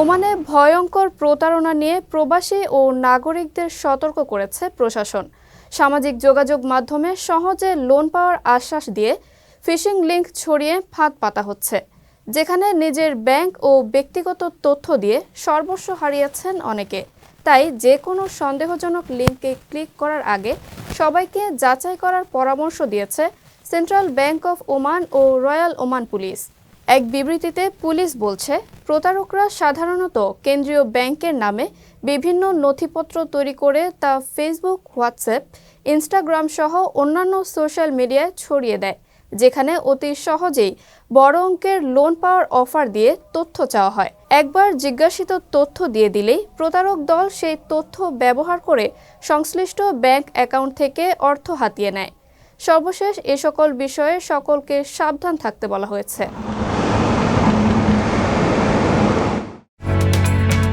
ওমানে ভয়ঙ্কর প্রতারণা নিয়ে প্রবাসী ও নাগরিকদের সতর্ক করেছে প্রশাসন। সামাজিক যোগাযোগ মাধ্যমে সহজে লোন পাওয়ার আশ্বাস দিয়ে ফিশিং লিংক ছড়িয়ে ফাঁদ পাতা হচ্ছে, যেখানে নিজের ব্যাংক ও ব্যক্তিগত তথ্য দিয়ে সর্বস্ব হারিয়েছেন অনেকে। তাই যে কোনো সন্দেহজনক লিঙ্কে ক্লিক করার আগে সবাইকে যাচাই করার পরামর্শ দিয়েছে সেন্ট্রাল ব্যাংক অফ ওমান ও রয়্যাল ওমান পুলিশ। এক বিবৃতিতে পুলিশ বলছে, প্রতারকরা সাধারণত কেন্দ্রীয় ব্যাংকের নামে বিভিন্ন নথিপত্র তৈরি করে তা ফেসবুক হোয়াটসঅ্যাপ ইনস্টাগ্রাম সহ অন্যান্য সোশ্যাল মিডিয়ায় ছড়িয়ে দেয়, যেখানে অতি সহজেই বড় অঙ্কের লোন পাওয়ার অফার দিয়ে তথ্য চাওয়া হয়। একবার জিজ্ঞাসিত তথ্য দিয়ে দিলেই প্রতারক দল সেই তথ্য ব্যবহার করে সংশ্লিষ্ট ব্যাংক অ্যাকাউন্ট থেকে অর্থ হাতিয়ে নেয়। সর্বশেষ এ সকল বিষয়ে সকলকে সাবধান থাকতে বলা হয়েছে।